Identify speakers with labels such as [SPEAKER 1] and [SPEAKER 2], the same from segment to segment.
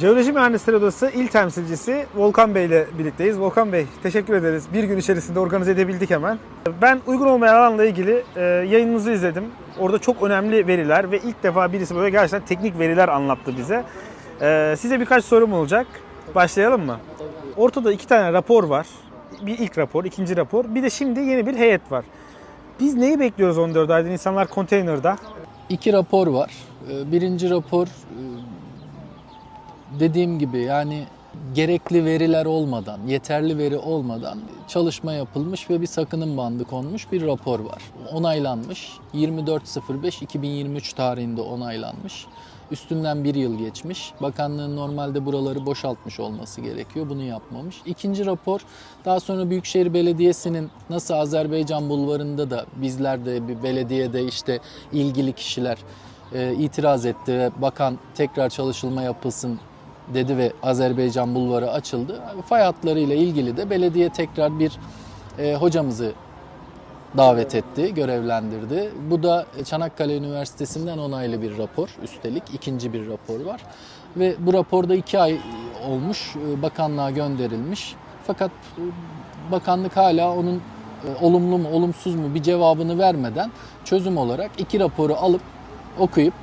[SPEAKER 1] Jeoloji Mühendisleri Odası İl Temsilcisi Volkan Bey ile birlikteyiz. Volkan Bey teşekkür ederiz. Bir gün içerisinde organize edebildik hemen. Ben uygun olmayan alanla ilgili e, yayınınızı izledim. Orada çok önemli veriler ve ilk defa birisi böyle gerçekten teknik veriler anlattı bize. E, size birkaç sorum olacak. Başlayalım mı? Ortada iki tane rapor var. Bir ilk rapor, ikinci rapor. Bir de şimdi yeni bir heyet var. Biz neyi bekliyoruz 14 aydır? İnsanlar konteynerda.
[SPEAKER 2] İki rapor var. Ee, Birinci rapor e, dediğim gibi yani gerekli veriler olmadan, yeterli veri olmadan çalışma yapılmış ve bir sakınım bandı konmuş bir rapor var. Onaylanmış. 24.05.2023 tarihinde onaylanmış. Üstünden bir yıl geçmiş. Bakanlığın normalde buraları boşaltmış olması gerekiyor. Bunu yapmamış. İkinci rapor daha sonra Büyükşehir Belediyesi'nin nasıl Azerbaycan bulvarında da bizler de bir belediyede işte ilgili kişiler e, itiraz etti ve bakan tekrar çalışılma yapılsın dedi ve Azerbaycan bulvarı açıldı. Fay hatlarıyla ilgili de belediye tekrar bir e, hocamızı davet etti, görevlendirdi. Bu da Çanakkale Üniversitesi'nden onaylı bir rapor. Üstelik ikinci bir rapor var. Ve bu raporda iki ay olmuş, e, bakanlığa gönderilmiş. Fakat e, bakanlık hala onun e, olumlu mu, olumsuz mu bir cevabını vermeden çözüm olarak iki raporu alıp okuyup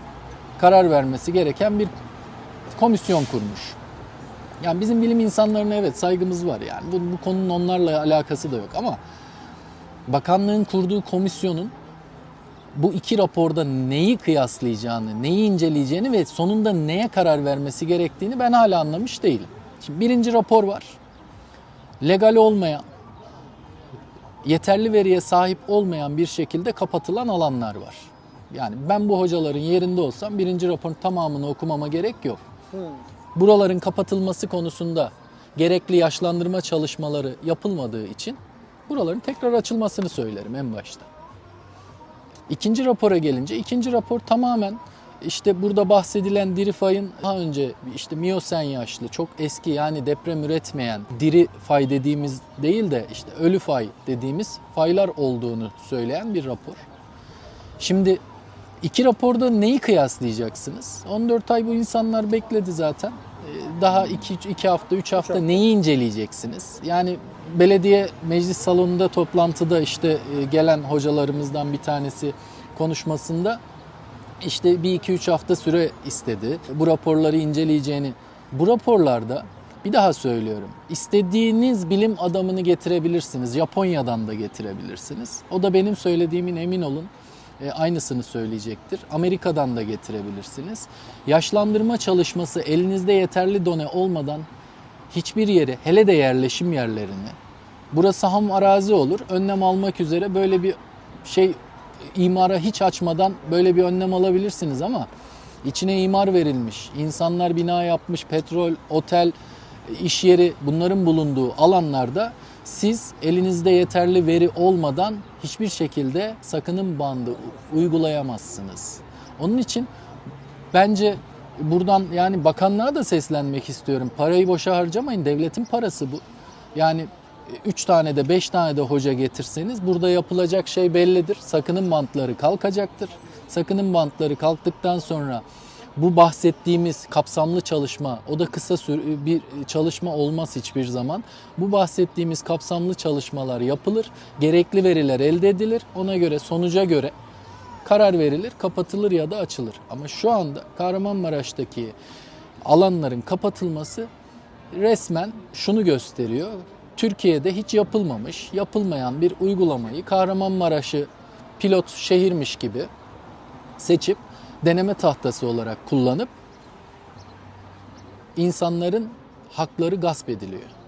[SPEAKER 2] karar vermesi gereken bir komisyon kurmuş. Yani bizim bilim insanlarına evet saygımız var yani. Bu, bu konunun onlarla alakası da yok ama bakanlığın kurduğu komisyonun bu iki raporda neyi kıyaslayacağını, neyi inceleyeceğini ve sonunda neye karar vermesi gerektiğini ben hala anlamış değilim. Şimdi birinci rapor var. Legal olmayan, yeterli veriye sahip olmayan bir şekilde kapatılan alanlar var. Yani ben bu hocaların yerinde olsam birinci raporun tamamını okumama gerek yok. Buraların kapatılması konusunda gerekli yaşlandırma çalışmaları yapılmadığı için buraların tekrar açılmasını söylerim en başta. İkinci rapora gelince ikinci rapor tamamen işte burada bahsedilen diri fayın daha önce işte miyosen yaşlı çok eski yani deprem üretmeyen diri fay dediğimiz değil de işte ölü fay dediğimiz faylar olduğunu söyleyen bir rapor. Şimdi iki raporda neyi kıyaslayacaksınız? 14 ay bu insanlar bekledi zaten. Ee, Daha 2 iki hafta, 3 hafta
[SPEAKER 1] hafta.
[SPEAKER 2] neyi inceleyeceksiniz? Yani belediye meclis salonunda toplantıda işte e, gelen hocalarımızdan bir tanesi konuşmasında işte bir iki üç hafta süre istedi. Bu raporları inceleyeceğini. Bu raporlarda bir daha söylüyorum. İstediğiniz bilim adamını getirebilirsiniz. Japonya'dan da getirebilirsiniz. O da benim söylediğimin emin olun e, aynısını söyleyecektir. Amerika'dan da getirebilirsiniz. Yaşlandırma çalışması elinizde yeterli done olmadan hiçbir yeri, hele de yerleşim yerlerini, burası ham arazi olur, önlem almak üzere böyle bir şey imara hiç açmadan böyle bir önlem alabilirsiniz ama içine imar verilmiş, insanlar bina yapmış, petrol, otel, iş yeri bunların bulunduğu alanlarda siz elinizde yeterli veri olmadan hiçbir şekilde sakınım bandı uygulayamazsınız. Onun için bence buradan yani bakanlığa da seslenmek istiyorum. Parayı boşa harcamayın. Devletin parası bu. Yani 3 tane de 5 tane de hoca getirseniz burada yapılacak şey bellidir. Sakınım bantları kalkacaktır. Sakınım bantları kalktıktan sonra bu bahsettiğimiz kapsamlı çalışma, o da kısa bir çalışma olmaz hiçbir zaman. Bu bahsettiğimiz kapsamlı çalışmalar yapılır, gerekli veriler elde edilir. Ona göre sonuca göre karar verilir, kapatılır ya da açılır. Ama şu anda Kahramanmaraş'taki alanların kapatılması resmen şunu gösteriyor. Türkiye'de hiç yapılmamış, yapılmayan bir uygulamayı Kahramanmaraş'ı pilot şehirmiş gibi seçip deneme tahtası olarak kullanıp insanların hakları gasp ediliyor.